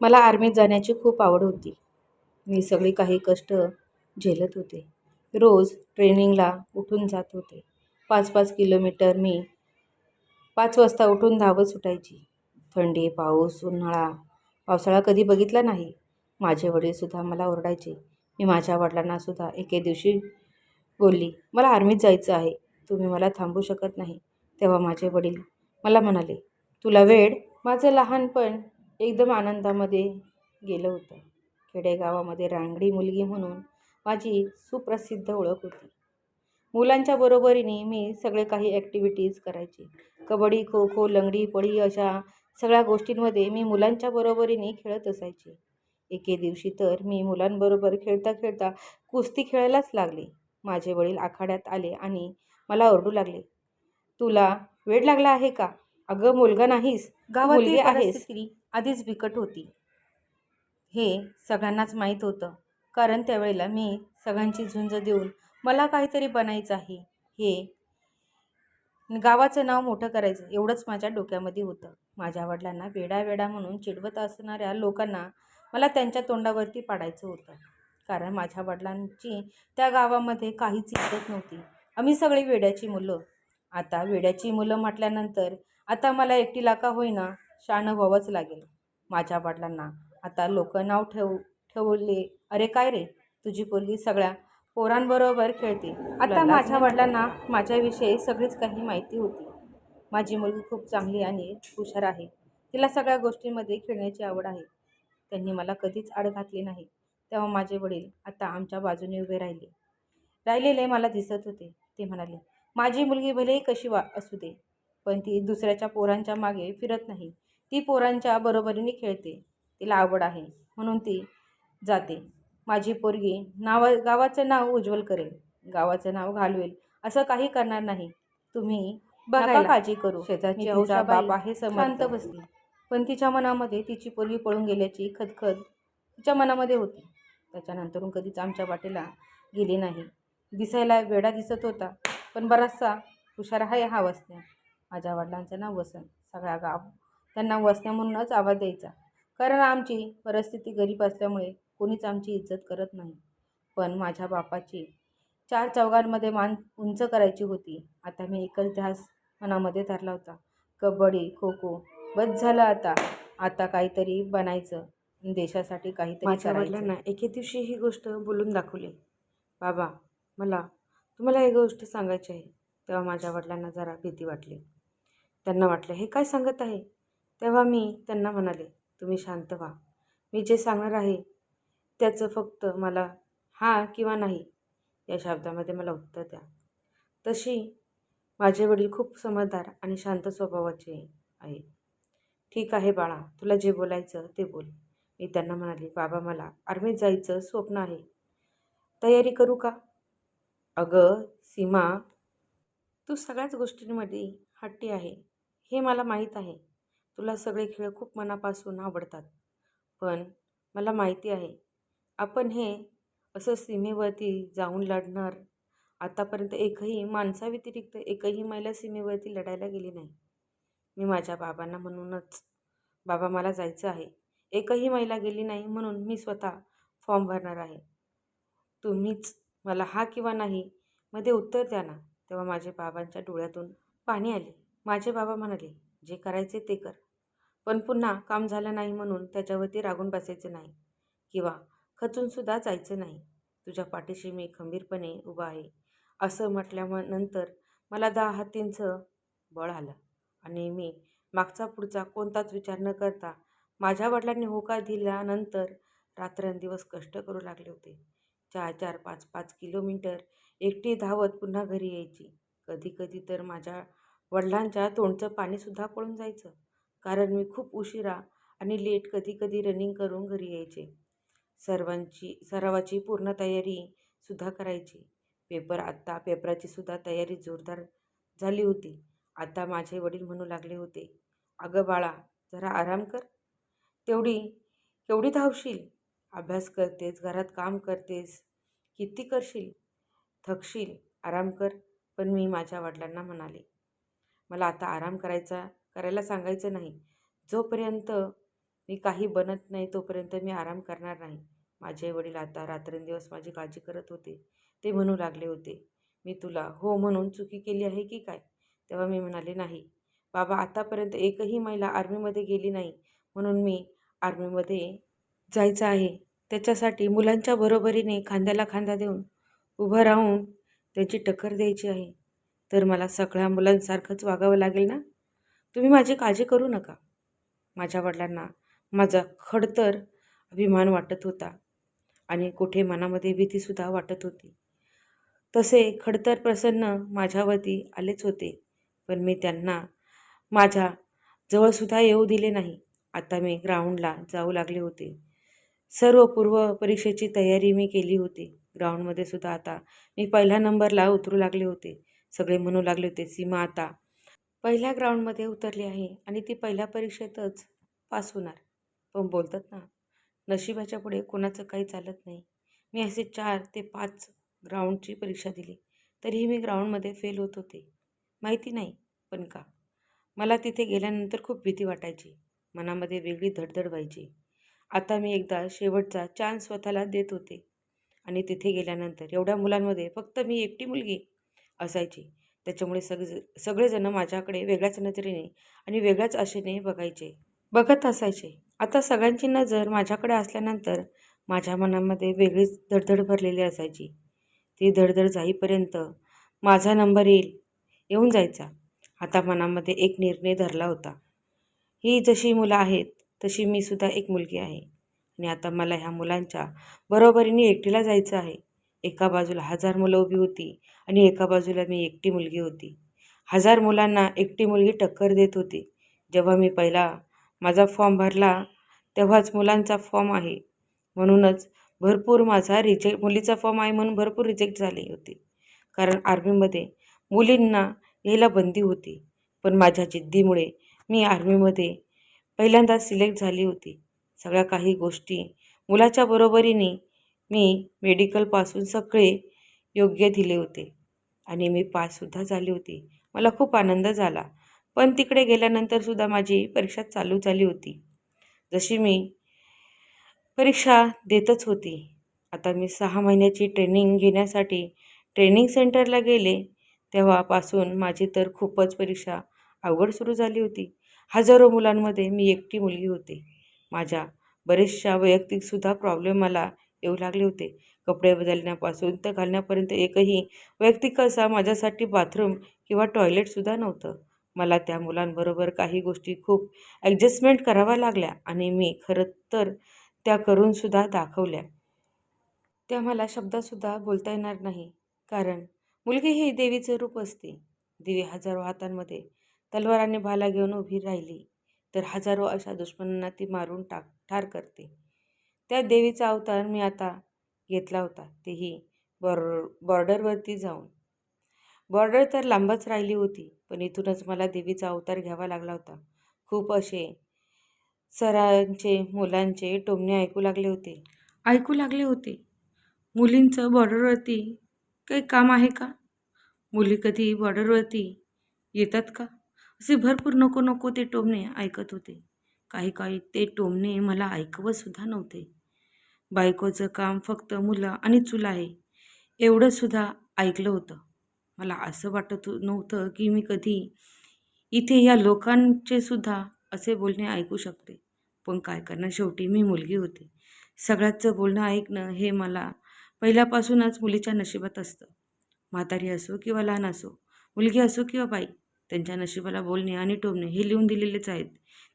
मला आर्मीत जाण्याची खूप आवड होती. मी सगळी काही कष्ट झेलत होते. रोज ट्रेनिंगला उठून जात होते. पाच पाच किलोमीटर मी पाच वाजता उठून धावत सुटायची. थंडी पाऊस उन्हाळा पावसाळा कधी बघितला नाही. माझे वडीलसुद्धा मला ओरडायचे. मी माझ्या वडिलांनासुद्धा एके दिवशी बोलली मला आर्मीत जायचं आहे. तुम्ही मला थांबू शकत नाही. तेव्हा माझे वडील मला म्हणाले तुला वेळ? माझं लहानपण एकदम आनंदामध्ये गेलं होतं. खेडेगावामध्ये रांगडी मुलगी म्हणून माझी सुप्रसिद्ध ओळख होती. मुलांच्या बरोबरीने मी सगळे काही ॲक्टिव्हिटीज करायचे. कबड्डी खो खो लंगडी पळी अशा सगळ्या गोष्टींमध्ये मी मुलांच्या बरोबरीने खेळत असायचे. एके दिवशी तर मी मुलांबरोबर खेळता खेळता कुस्ती खेळायलाच लागले. माझे वडील आखाड्यात आले आणि मला ओरडू लागले. तुला वेळ लागला आहे का? अगं मुलगा नाहीस. गावातील मुलगी आहेस. आधीच बिकट होती. हे सगळ्यांनाच माहीत होतं. कारण त्यावेळेला मी सगळ्यांची झुंज देऊन मला काहीतरी बनायचं आहे. हे गावाचं नाव मोठं करायचं एवढंच माझ्या डोक्यामध्ये होतं. माझ्या वडिलांना वेडा वेडा म्हणून चिडवत असणाऱ्या लोकांना मला त्यांच्या तोंडावरती पाडायचं होतं. कारण माझ्या वडिलांची त्या गावामध्ये काहीच इज्जत नव्हती. आम्ही सगळी वेड्याची मुलं. आता वेड्याची मुलं म्हटल्यानंतर आता मला एकटीला का होईना. शाणं व्हावंच लागेल. माझ्या वडिलांना आता लोक नाव ठेव ठेवले. अरे काय रे? तुझी पोरगी सगळ्या पोरांबरोबर खेळते. आता माझ्या वडिलांना माझ्याविषयी सगळीच काही माहिती होती. माझी मुलगी खूप चांगली आणि हुशार आहे. तिला सगळ्या गोष्टींमध्ये खेळण्याची आवड आहे. त्यांनी मला कधीच आड घातली नाही. तेव्हा माझे वडील आता आमच्या बाजूने उभे राहिले. राहिलेले मला दिसत होते. ते म्हणाले माझी मुलगी भलेही कशी वा असू दे पण ती दुसऱ्याच्या पोरांच्या मागे फिरत नाही. ती पोरांच्या बरोबरीने खेळते. तिला आवड आहे. म्हणून ती जाते. माझी पोरगी नाव गावाचं नाव उज्ज्वल करेल. गावाचं नाव घालवेल. असं काही करणार नाही. तुम्ही बघा काळजी करू. शेजारची बाप आहे शांत बसली. पण तिच्या मनामध्ये तिची पोरगी पळून गेल्याची खदखद तिच्या मनामध्ये होती. त्याच्यानंतरून कधीच आमच्या वाटेला गेली नाही. दिसायला वेडा दिसत होता. पण बराचसा हुशार आहे हा वसण्या माझ्या वडिलांचं नाव वसंत. सगळा गाव त्यांना वसण्या म्हणूनच आवाज द्यायचा. कारण आमची परिस्थिती गरीब असल्यामुळे कोणीच आमची इज्जत करत नाही. पण माझ्या बापाची चार चौघांमध्ये मान उंच करायची होती. आता मी एकच ध्यास मनामध्ये धरला होता. कबड्डी खो खो बस झालं आता. आता काहीतरी बनायचं. देशासाठी काहीतरी माझ्या. वडिलांना एके दिवशी ही गोष्ट बोलून दाखवली. बाबा मला तुम्हाला एक गोष्ट सांगायची आहे. तेव्हा माझ्या वडिलांना जरा भीती वाटली. त्यांना वाटलं हे काय सांगत आहे? तेव्हा मी त्यांना म्हणाले तुम्ही शांत व्हा. मी जे सांगणार आहे त्याचं फक्त मला हा किंवा नाही या शब्दामध्ये मला उत्तर द्या. तशी माझे वडील खूप समजदार आणि शांत स्वभावाचे आहे ठीक आहे बाळा तुला जे बोलायचं ते बोल. मी त्यांना म्हणाले बाबा मला आर्मीत जायचं स्वप्न आहे. तयारी करू का? अगं सीमा तू सगळ्याच गोष्टींमध्ये हट्टी आहे. हे मला माहीत आहे. तुला सगळे खेळ खूप मनापासून आवडतात. पण मला माहिती आहे आपण हे असं सीमेवरती जाऊन लढणार. आतापर्यंत एकही माणसाव्यतिरिक्त एकही महिला सीमेवरती लढायला गेली नाही. मी माझ्या बाबांना म्हणूनच बाबा मला जायचं आहे. एकही महिला गेली नाही म्हणून मी स्वतः फॉर्म भरणार आहे. तुम्हीच मला हा किंवा नाही मध्ये उत्तर द्या ना. तेव्हा माझ्या बाबांच्या डोळ्यातून पाणी आले. माझे बाबा म्हणाले जे करायचे ते कर. पण पुन्हा काम झालं नाही म्हणून त्याच्यावरती रागून बसायचं नाही. किंवा खचूनसुद्धा जायचं नाही. तुझ्या पाठीशी मी खंबीरपणे उभा आहे. असं म्हटल्यानंतर मला दहा हातींचं बळ आलं. आणि मी मागचा पुढचा कोणताच विचार न करता माझ्या वडिलांनी होकार दिल्यानंतर रात्रंदिवस कष्ट करू लागले होते. चार चार पाच पाच किलोमीटर एकटी धावत पुन्हा घरी यायची. कधी कधी तर माझ्या वडिलांच्या तोंडचं पाणीसुद्धा पळून जायचं. कारण मी खूप उशिरा आणि लेट कधी कधी रनिंग करून घरी यायचे. सर्वांची सरावाची पूर्ण तयारीसुद्धा करायची. पेपर आत्ता पेपराची सुद्धा तयारी जोरदार झाली होती. आता माझे वडील म्हणू लागले होते अगं बाळा जरा आराम कर. तेवढी केवढी धावशील? अभ्यास करतेस घरात काम करतेस किती करशील? थकशील आराम कर. पण मी माझ्या वडिलांना म्हणाले मला आता आराम करायचा करायला सांगायचं नाही. जोपर्यंत मी काही बनत नाही तोपर्यंत मी आराम करणार नाही. माझे वडील आता रात्रंदिवस माझी काळजी करत होते. ते म्हणू लागले होते मी तुला हो म्हणून चुकी केली आहे की काय? तेव्हा मी म्हणाले नाही. बाबा आतापर्यंत एकही महिला आर्मीमध्ये गेली नाही. म्हणून मी आर्मीमध्ये जायचं आहे. त्याच्यासाठी मुलांच्या बरोबरीने खांद्याला खांदा देऊन उभं राहून त्यांची टक्कर द्यायची आहे. तर मला सगळ्या मुलांसारखंच वागावं लागेल ना? तुम्ही माझी काळजी करू नका. माझ्या वडिलांना माझा खडतर अभिमान वाटत होता आणि कुठे मनामध्ये भीतीसुद्धा वाटत होती. तसे खडतर प्रसन्न माझ्यावरती आलेच होते पण मी त्यांना माझ्या जवळसुद्धा येऊ दिले नाही. आता मी ग्राउंडला जाऊ लागले होते. सर्व पूर्व परीक्षेची तयारी मी केली होती. ग्राउंडमध्ये सुद्धा आता मी पहिल्या नंबरला उतरू लागले होते. सगळे म्हणू लागले होते सीमा आता पहिल्या ग्राउंडमध्ये उतरली आहे आणि ती पहिल्या परीक्षेतच पास होणार. पण बोलतात ना नशिबाच्या पुढे कोणाचं काही चालत नाही. मी असे चार ते पाच ग्राउंडची परीक्षा दिली. तरीही मी ग्राउंडमध्ये फेल होत होते. माहिती नाही पण का? मला तिथे गेल्यानंतर खूप भीती वाटायची. मनामध्ये वेगळी धडधड व्हायची. आता मी एकदा शेवटचा चान्स स्वतःला देत होते. आणि तिथे गेल्यानंतर एवढ्या मुलांमध्ये फक्त मी एकटी मुलगी असायची. त्याच्यामुळे सगळे सगळेजणं माझ्याकडे वेगळ्याच नजरेने आणि वेगळ्याच आशेने बघायचे बघत असायचे. आता सगळ्यांची नजर माझ्याकडे असल्यानंतर माझ्या मनामध्ये वेगळीच धडधड भरलेली असायची. ती धडधड जाईपर्यंत माझा नंबर येईल येऊन जायचा. आता मनामध्ये एक निर्णय धरला होता. ही जशी मुलं आहेत तशी मी सुद्धा एक मुलगी आहे. आणि आता मला ह्या मुलांच्या बरोबरीने एकटीला जायचं आहे. एका बाजूला हजार मुलं उभी होती आणि एका बाजूला मी एकटी मुलगी होती. हजार मुलांना एकटी मुलगी टक्कर देत होती. जेव्हा मी पहिला माझा फॉर्म भरला तेव्हाच मुलांचा फॉर्म आहे. म्हणूनच भरपूर माझा रिजेक्ट मुलीचा फॉर्म आहे म्हणून भरपूर रिजेक्ट झाली होती. कारण आर्मीमध्ये मुलींना यायला बंदी होती. पण माझ्या जिद्दीमुळे मी आर्मीमध्ये पहिल्यांदा सिलेक्ट झाली होती. सगळ्या काही गोष्टी मुलाच्या बरोबरीने मी मेडिकलपासून सगळे योग्य दिले होते. आणि मी पाससुद्धा झाली होती. मला खूप आनंद झाला. पण तिकडे गेल्यानंतरसुद्धा माझी परीक्षा चालू झाली होती. जशी मी परीक्षा देतच होती. आता मी सहा महिन्याची ट्रेनिंग घेण्यासाठी ट्रेनिंग सेंटरला गेले. तेव्हापासून माझी तर खूपच परीक्षा अवघड सुरू झाली होती. हजारो मुलांमध्ये मी एकटी मुलगी होते. माझ्या बरेचशा वैयक्तिकसुद्धा प्रॉब्लेम मला येऊ लागले होते. कपडे बदलण्यापासून तर घालण्यापर्यंत एकही वैयक्तिक असा माझ्यासाठी बाथरूम किंवा टॉयलेटसुद्धा नव्हतं. मला त्या मुलांबरोबर काही गोष्टी खूप ॲडजस्टमेंट कराव्या लागल्या आणि मी खरं तर त्या करूनसुद्धा दाखवल्या. त्या मला शब्दासुद्धा बोलता येणार नाही. कारण मुलगी ही देवीचं रूप असते. देवी हजारो हातांमध्ये तलवार आणि भाला घेऊन उभी राहिली. तर हजारो अशा दुश्मनांना ती मारून टाक ठार करते. त्या देवीचा अवतार मी आता घेतला होता. तेही बॉर बॉर्डरवरती जाऊन. बॉर्डर तर लांबच राहिली होती पण इथूनच मला देवीचा अवतार घ्यावा लागला होता. खूप असे सरांचे मुलांचे टोमणे ऐकू लागले होते. ऐकू लागले होते. मुलींचं बॉर्डरवरती काही काम आहे का? मुली कधी बॉर्डरवरती येतात का? असे भरपूर नको नको ते टोमणे ऐकत होते. काही काही ते टोमणे मला ऐकवतसुद्धा नव्हते. बायकोचं काम फक्त मुलं आणि चुला आहे. एवढंसुद्धा ऐकलं होतं. मला असं वाटत नव्हतं की मी कधी इथे या लोकांचे सुद्धा असे बोलणे ऐकू शकते. पण काय करणार? शेवटी मी मुलगी होते. सगळ्याचं बोलणं ऐकणं हे मला पहिल्यापासूनच मुलीच्या नशिबात असतं. म्हातारी असो किंवा लहान असो मुलगी असो किंवा बाई त्यांच्या नशिबाला बोलणे आणि टोमणे हे लिहून दिलेलेच आहेत.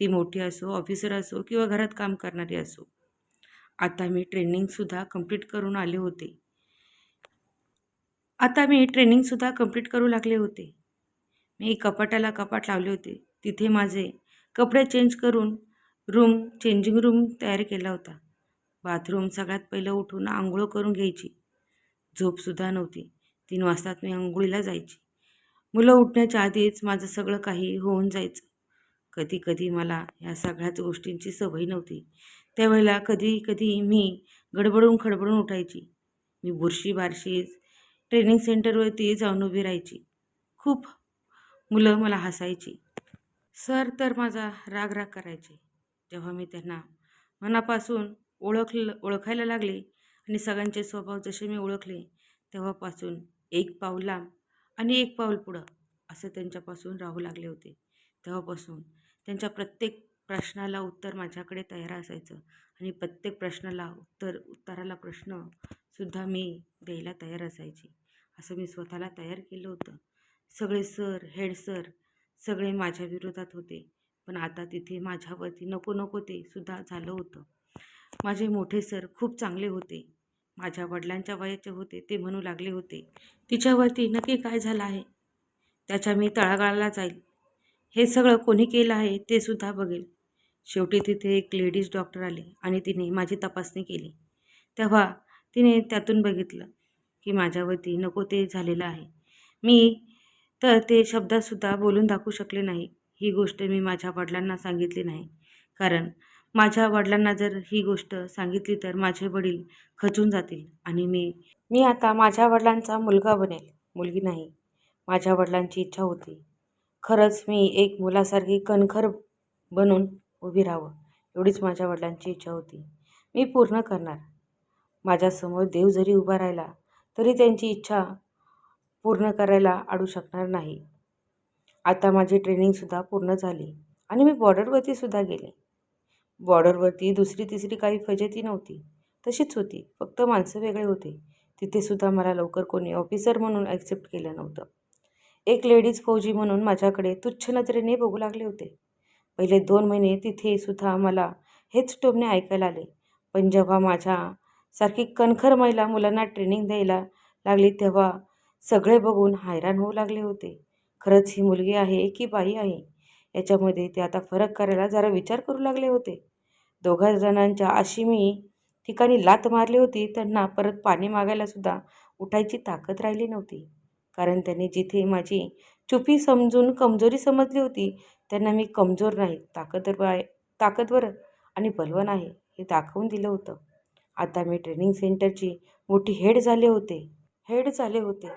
ती मोठी असो ऑफिसर असो किंवा घरात काम करणारी असो. आता मी ट्रेनिंगसुद्धा कंप्लीट करून आले होते. आता मी ट्रेनिंगसुद्धा कंप्लीट करू लागले होते. मी कपाटाला कपाट लावले होते. तिथे माझे कपडे चेंज करून रूम चेंजिंग रूम तयार केला होता. बाथरूम सगळ्यात पहिलं उठून आंघोळ करून घ्यायची. झोपसुद्धा नव्हती. तीन वाजतात मी आंघोळीला जायची. मुलं उठण्याच्या आधीच माझं सगळं काही होऊन जायचं. कधी कधी मला ह्या सगळ्याच गोष्टींची सवय नव्हती. त्यावेळेला कधी कधी मी गडबडून खडबडून उठायची. मी बुरशी बारशी ट्रेनिंग सेंटरवरती जाऊन उभी राहायची. खूप मुलं मला हसायची. सर तर माझा राग राग करायचे. जेव्हा मी त्यांना मनापासून ओळखलं ओळखायला लागले आणि सगळ्यांचे स्वभाव जसे मी ओळखले तेव्हापासून एक पाऊल लांब आणि एक पाऊल पुढं असं त्यांच्यापासून राहू लागले होते. तेव्हापासून त्यांच्या प्रत्येक प्रश्नाला उत्तर माझ्याकडे तयार असायचं आणि प्रत्येक प्रश्नाला उत्तर उत्तराला प्रश्नसुद्धा मी द्यायला तयार असायची. असं मी स्वतःला तयार केलं होतं. सगळे सर हेड सर सगळे माझ्या विरोधात होते. पण आता तिथे माझ्यावरती नको नको ते सुद्धा झालं होतं. माझे मोठे सर खूप चांगले होते. माझ्या वडिलांच्या वयाचे होते ते म्हणू लागले होते तिच्यावरती नक्की काय झालं आहे? त्याच्या मी तळागाळाला जाईल. हे सगळं कोणी केलं आहे ते सुद्धा बघेल. शेवटी तिथे एक लेडीज डॉक्टर आले आणि तिने माझी तपासणी केली. तेव्हा तिने त्यातून बघितलं की माझ्यावरती नको ते झालेलं आहे. मी तर ते शब्दातसुद्धा बोलून दाखवू शकले नाही. ही गोष्ट मी माझ्या वडिलांना सांगितली नाही. कारण माझ्या वडिलांना जर ही गोष्ट सांगितली तर माझे वडील खचून जातील आणि मी मी आता माझ्या वडिलांचा मुलगा बनेल मुलगी नाही. माझ्या वडिलांची इच्छा होती. खरंच मी एक मुलासारखी कणखर बनून उभी राहावं एवढीच माझ्या वडिलांची इच्छा होती. मी पूर्ण करणार. माझ्यासमोर देव जरी उभा राहिला तरी त्यांची इच्छा पूर्ण करायला अडू शकणार नाही. आता माझी ट्रेनिंगसुद्धा पूर्ण झाली आणि मी बॉर्डरवरती सुद्धा गेले. बॉर्डरवरती दुसरी तिसरी काही फजेती नव्हती. तशीच होती फक्त माणसं वेगळे होते. तिथेसुद्धा मला लवकर कोणी ऑफिसर म्हणून ॲक्सेप्ट केलं नव्हतं. एक लेडीज फौजी म्हणून माझ्याकडे तुच्छ नजरेने बघू लागले होते. पहिले दोन महिने तिथे सुद्धा मला हेच टोमणे ऐकायला आले. पण जेव्हा माझ्यासारखी कणखर महिला मुलांना ट्रेनिंग द्यायला लागली तेव्हा सगळे बघून हैराण होऊ लागले होते. खरंच ही मुलगी आहे की बाई आहे? याच्यामध्ये ते आता फरक करायला जरा विचार करू लागले होते. दोघा जणांच्या अशी मी ठिकाणी लात मारली होती त्यांना परत पाणी मागायला सुद्धा उठायची ताकद राहिली नव्हती. कारण त्यांनी जिथे माझी चुपी समजून कमजोरी समजली होती त्यांना मी कमजोर नाही ताकदवर आहे ताकदवर आणि बलवान आहे हे दाखवून दिलं होतं. आता मी ट्रेनिंग सेंटरची मोठी हेड झाले होते हेड झाले होते.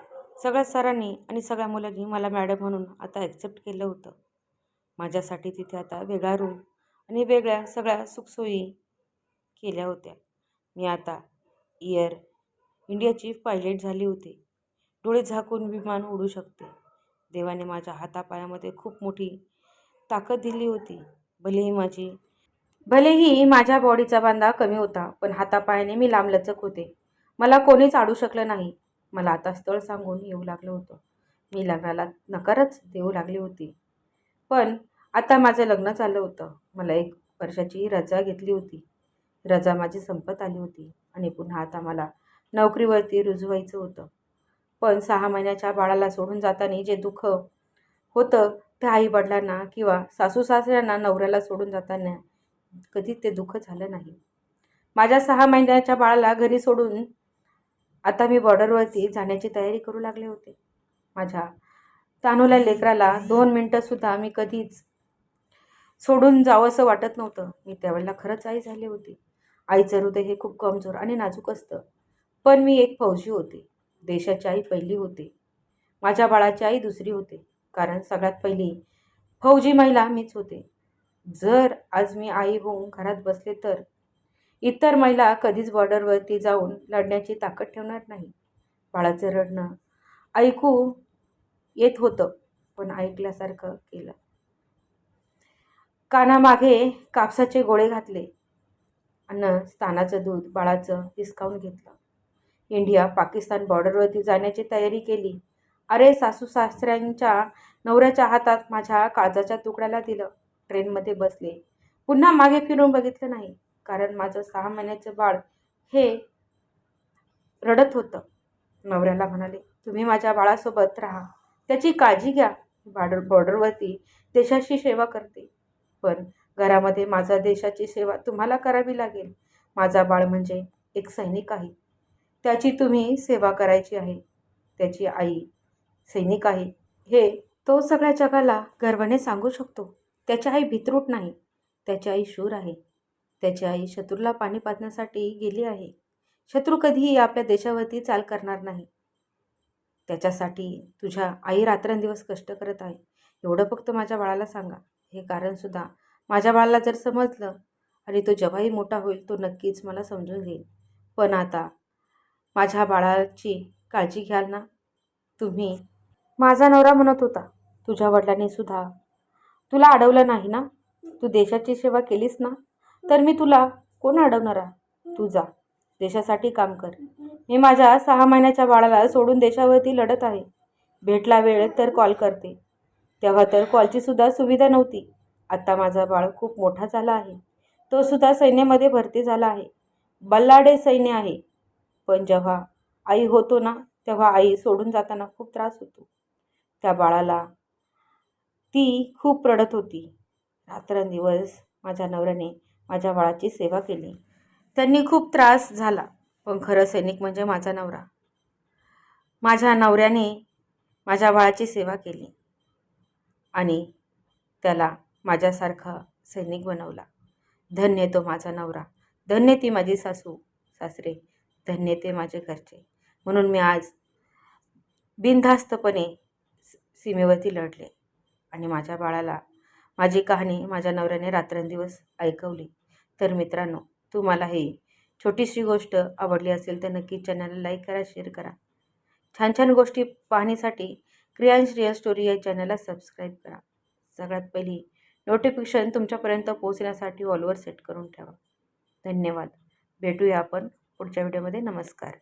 सगळ्या सरांनी आणि सगळ्या मुलांनी मला मॅडम म्हणून आता ॲक्सेप्ट केलं होतं. माझ्यासाठी तिथे आता वेगळा रूम आणि वेगळ्या सगळ्या सुखसोयी केल्या होत्या. मी आता इयर इंडियाची पायलट झाली होती. डोळे झाकून विमान उडू शकते. देवाने माझ्या हातापायामध्ये खूप मोठी ताकद दिली होती. भलेही माझी भलेही माझ्या बॉडीचा बांधा कमी होता पण हातापायाने मी लांबलचक होते. मला कोणीच आडू शकलं नाही. मला आता स्थळ सांगून येऊ लागलं होतं. मी लग्नाला नकारच देऊ लागली होती. पण आता माझं लग्न झालं होतं. मला एक वर्षाची रजा घेतली होती. रजा माझी संपत आली होती आणि पुन्हा आता मला नोकरीवरती रुजवायचं होतं. पण सहा महिन्याच्या बाळाला सोडून जाताना जे दुःख होतं ते आईवडिलांना किंवा सासू सासऱ्यांना नवऱ्याला सोडून जाताना कधीच ते दुःख झालं नाही. माझ्या सहा महिन्याच्या बाळाला घरी सोडून आता मी बॉर्डरवरती जाण्याची तयारी करू लागले होते. माझ्या तानूला लेकराला दोन मिनटंसुद्धा मी कधीच सोडून जावंसं वाटत नव्हतं. मी त्यावेळेला खरंच आई झाली होती. आईचं हृदय हे खूप कमजोर आणि नाजूक असतं. पण मी एक फौजी होते. देशाची आई पहिली होते. माझ्या बाळाची आई दुसरी होते. कारण सगळ्यात पहिली फौजी महिला मीच होते. जर आज मी आई होऊन घरात बसले तर इतर महिला कधीच बॉर्डरवरती जाऊन लढण्याची ताकद ठेवणार नाही. बाळाचं रडणं ऐकू येत होतं पण ऐकल्यासारखं केलं. कानामागे कापसाचे गोळे घातले अन्न स्थानाचं दूध बाळाचं हिसकावून घेतलं. इंडिया पाकिस्तान बॉर्डरवरती जाण्याची तयारी केली. अरे सासू सासऱ्यांच्या नवऱ्याच्या हातात माझ्या काळजाच्या तुकड्याला दिलं. ट्रेनमध्ये बसले. पुन्हा मागे फिरून बघितलं नाही कारण माझं सहा महिन्याचं बाळ हे रडत होतं. नवऱ्याला म्हणाले तुम्ही माझ्या बाळासोबत राहा. त्याची काळजी घ्या. बॉर्डर बॉर्डरवरती देशाची सेवा करते. पण घरामध्ये माझा देशाची सेवा तुम्हाला करावी लागेल. माझा बाळ म्हणजे एक सैनिक आहे. त्याची तुम्ही सेवा करायची आहे. त्याची आई सैनिक आहे. हे तो सगळ्या जगाला गर्वाने सांगू शकतो. त्याची आई भित्रूट नाही. त्याची आई शूर आहे. त्याची आई शत्रूला पाणी पाजण्यासाठी गेली आहे. शत्रू कधीही आपल्या देशावरती चाल करणार नाही. त्याच्यासाठी तुझ्या आई रात्रंदिवस कष्ट करत आहे. एवढं फक्त माझ्या बाळाला सांगा. हे कारणसुद्धा माझ्या बाळाला जर समजलं आणि तो जेव्हाही मोठा होईल तो नक्कीच मला समजून घेईल. पण आता माझ्या बाळाची काळजी घ्याल ना? तुम्ही माझा नवरा म्हणत होता तुझ्या वडिलांनी सुद्धा तुला अडवलं नाही ना? तू देशाची सेवा केलीस ना? तर मी तुला कोण अडवणारा तू जा देशासाठी काम कर. मी माझ्या सहा महिन्याच्या बाळाला सोडून देशावरती लढत आहे. भेटला वेळ तर कॉल करते. तेव्हा तर कॉलची सुद्धा सुविधा नव्हती. आत्ता माझा बाळ खूप मोठा झाला आहे. तो सुद्धा सैन्यामध्ये भरती झाला आहे. बल्लाडे सैन्य आहे. पण जेव्हा आई होतो ना तेव्हा आई सोडून जाताना खूप त्रास होतो. त्या बाळाला. ती खूप रडत होती. रात्रंदिवस माझ्या नवऱ्याने माझ्या बाळाची सेवा केली. त्यांनी खूप त्रास झाला पण खरं सैनिक म्हणजे माझा नवरा. माझ्या नवऱ्याने माझ्या बाळाची सेवा केली आणि त्याला माझ्यासारखा सैनिक बनवला. धन्य तो माझा नवरा. धन्य ती माझी सासू सासरे. धन्य ते माझे घरचे. म्हणून मी आज बिनधास्तपणे सीमेवरती लढले आणि माझ्या बाळाला माझी कहाणी माझ्या नवऱ्याने रात्रंदिवस ऐकवली. तर मित्रांनो तुम्हाला ही छोटीशी गोष्ट आवडली असेल तर नक्की चॅनलला लाईक करा शेअर करा. छान छान गोष्टी पाहण्यासाठी क्रियांश रिअल स्टोरी या चॅनलला सबस्क्राईब करा. सगळ्यात पहिली नोटिफिकेशन तुमच्यापर्यंत पोहोचण्यासाठी ऑलवर सेट करून ठेवा. धन्यवाद. भेटूया आपण पुढच्या व्हिडिओमध्ये नमस्कार.